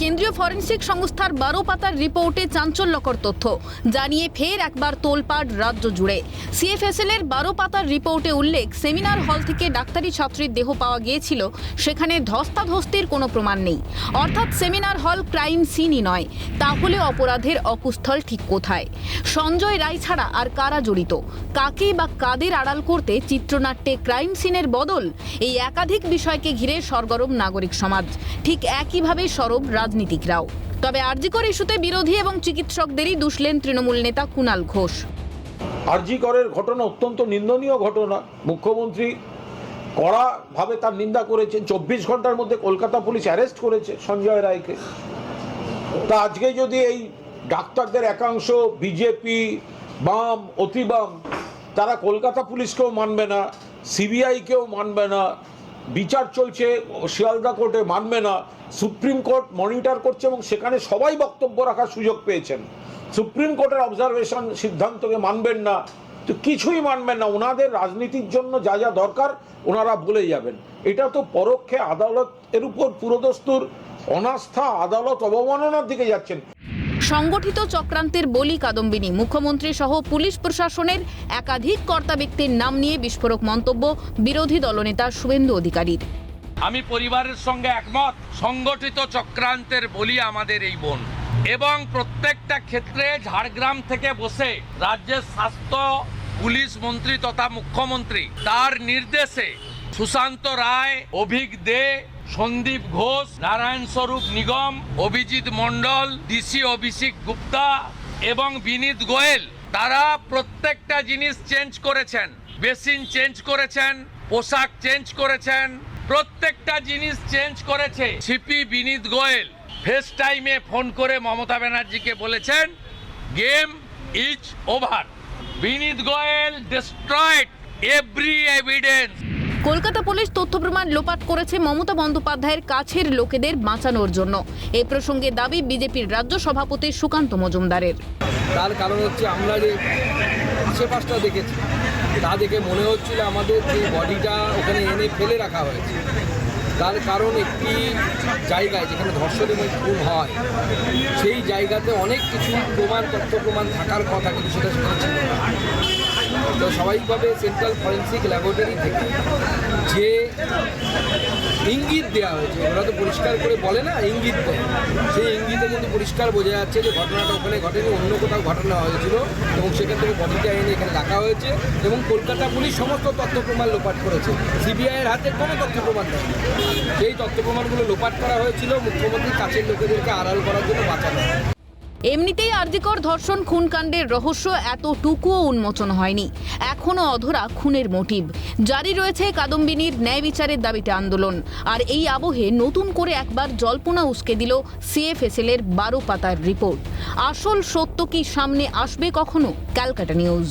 কেন্দ্রীয় ফরেনসিক সংস্থার বারো পাতার রিপোর্টে চাঞ্চল্যকর তথ্য। জানিয়ে ফের একবার তোলপাড় রাজ্য জুড়ে। সিএফএসএল এর বারো পাতার রিপোর্টে উল্লেখ, সেমিনার হল থেকে ডাক্তারি ছাত্রীর দেহ পাওয়া গিয়েছিল, সেখানে ধস্তাধস্তির কোনো প্রমাণ নেই। অর্থাৎ সেমিনার হল ক্রাইম সিনই নয়, তাহলে অপরাধের অকুস্থল ঠিক কোথায়? সঞ্জয় রায় ছাড়া আর কারা জড়িত? কাকে বা কাদের আড়াল করতে চিত্রনাট্যে ক্রাইম সিনের বদল? এই একাধিক বিষয়কে ঘিরে সরগরম নাগরিক সমাজ। ঠিক একইভাবে সরব রাজনীতিকরাও। তবে আরজিকর ইস্যুতে বিরোধী এবং চিকিৎসকদেরই দুষলেন তৃণমূল নেতা কুণাল ঘোষ। আরজি করের ঘটনা অত্যন্ত নিন্দনীয় ঘটনা। মুখ্যমন্ত্রী কড়াভাবে তার নিন্দা করেছেন। চব্বিশ ঘণ্টার মধ্যে কলকাতা পুলিশ অ্যারেস্ট করেছে সঞ্জয় রায়কে। তা আজকে যদি এই ডাক্তারদের একাংশ, বিজেপি, বাম অতি বাম তারা কলকাতা পুলিশকেও মানবে না, সিবিআইকেও মানবে না বিচার চলছে, শিয়ালদা কোর্টে মানবে না, সুপ্রিম কোর্ট মনিটর করছে এবং সেখানে সবাই বক্তব্য রাখার সুযোগ পেয়েছেন। সুপ্রিম কোর্টের অবজারভেশন সিদ্ধান্তকে মানবেন না। তো কিছুই মানবেন না, ওনাদের রাজনীতির জন্য যা যা দরকার, ওনারা বলে যাবেন। এটা তো পরোক্ষে আদালত এর উপর পুরোদস্তুর অনাস্থা আদালত অবমাননার দিকে যাচ্ছেন। সংগঠিত চক্রান্তের বলি কাদম্বিনী। মুখ্যমন্ত্রী সহ পুলিশ প্রশাসনের একাধিক কর্তা ব্যক্তির নাম নিয়ে বিস্ফোরক মন্তব্য বিরোধী দলনেতা শুভেন্দু অধিকারীর। আমি পরিবারের সঙ্গে একমত, সংগঠিত চক্রান্তের বলি আমাদের এই বোন। এবং প্রত্যেকটা ক্ষেত্রে ঝাড়গ্রাম থেকে বসে রাজ্যের স্বাস্থ্য, পুলিশ মন্ত্রী তথা মুখ্যমন্ত্রী তার নির্দেশে সুশান্ত রায়, অভিক দে সন্দীপ ঘোষ, নারায়ণ স্বরূপ নিগম, অভিজিৎ মণ্ডল, ডিসি অভিষেক গুপ্তা এবং বিনীত গোয়েল। তারা প্রত্যেকটা জিনিস চেঞ্জ করেছেন। বেসিন চেঞ্জ করেছেন, পোশাক চেঞ্জ করেছেন, প্রত্যেকটা জিনিস চেঞ্জ করেছে সিপি বিনীত গোয়েল। ফেস টাইমে ফোন করে মমতা ব্যানার্জিকে বলেছেন, game is over. Vineet Goyal destroyed every evidence. Kolkata police তথ্য প্রমাণ লোপাট করেছে মমতা বন্দ্যোপাধ্যায়ের কাছের লোকেদের বাঁচানোর জন্য। এ প্রসঙ্গে দাবি বিজেপির রাজ্য সভাপতি সুকান্ত মজুমদারের। তার কারণ হচ্ছে আমরা যে আশেপাশটা দেখেছি, তা দেখে মনে হচ্ছিল আমাদের যে বডিটা ওখানে এনে ফেলে রাখা হয়েছে। তার কারণ একটি জায়গায় যেখানে ধর্ষণ খুন হয়, সেই জায়গাতে অনেক কিছু প্রমাণ, তথ্য প্রমাণ থাকার কথা কিন্তু সেটা সেখানে ছিল না তো স্বাভাবিকভাবে সেন্ট্রাল ফরেন্সিক ল্যাবরেটরি থেকে যে ইঙ্গিত দেওয়া হয়েছে, ওরা তো পরিষ্কার করে বলে না, ইঙ্গিত দেয়। সেই ইঙ্গিতে কিন্তু পরিষ্কার বোঝা যাচ্ছে যে ঘটনাটা ওখানে ঘটেনি, অন্য কোথাও ঘটনা হয়েছিল এবং সেখান থেকে বডিটা এনে এখানে রাখা হয়েছে এবং কলকাতা পুলিশ সমস্ত তথ্য প্রমাণ লোপাট করেছে। সিবিআইয়ের হাতে কোনো তথ্য প্রমাণ নেই সেই তথ্য প্রমাণগুলো লোপাট করা হয়েছিল, মুখ্যমন্ত্রীর কাছের লোকেদেরকে আড়াল করার জন্য বাঁচানো এমনিতেই আরজিকর ধর্ষণ খুন কাণ্ডের রহস্য এতটুকুও উন্মোচন হয়নি। এখনও অধরা খুনের মোটিভ। জারি রয়েছে কাদম্বিনীর ন্যায় বিচারের দাবিতে আন্দোলন। আর এই আবহে নতুন করে একবার জল্পনা উসকে দিল সিএফএসএল এর বারো পাতার রিপোর্ট। আসল সত্য কি সামনে আসবে কখনো? Calcutta news.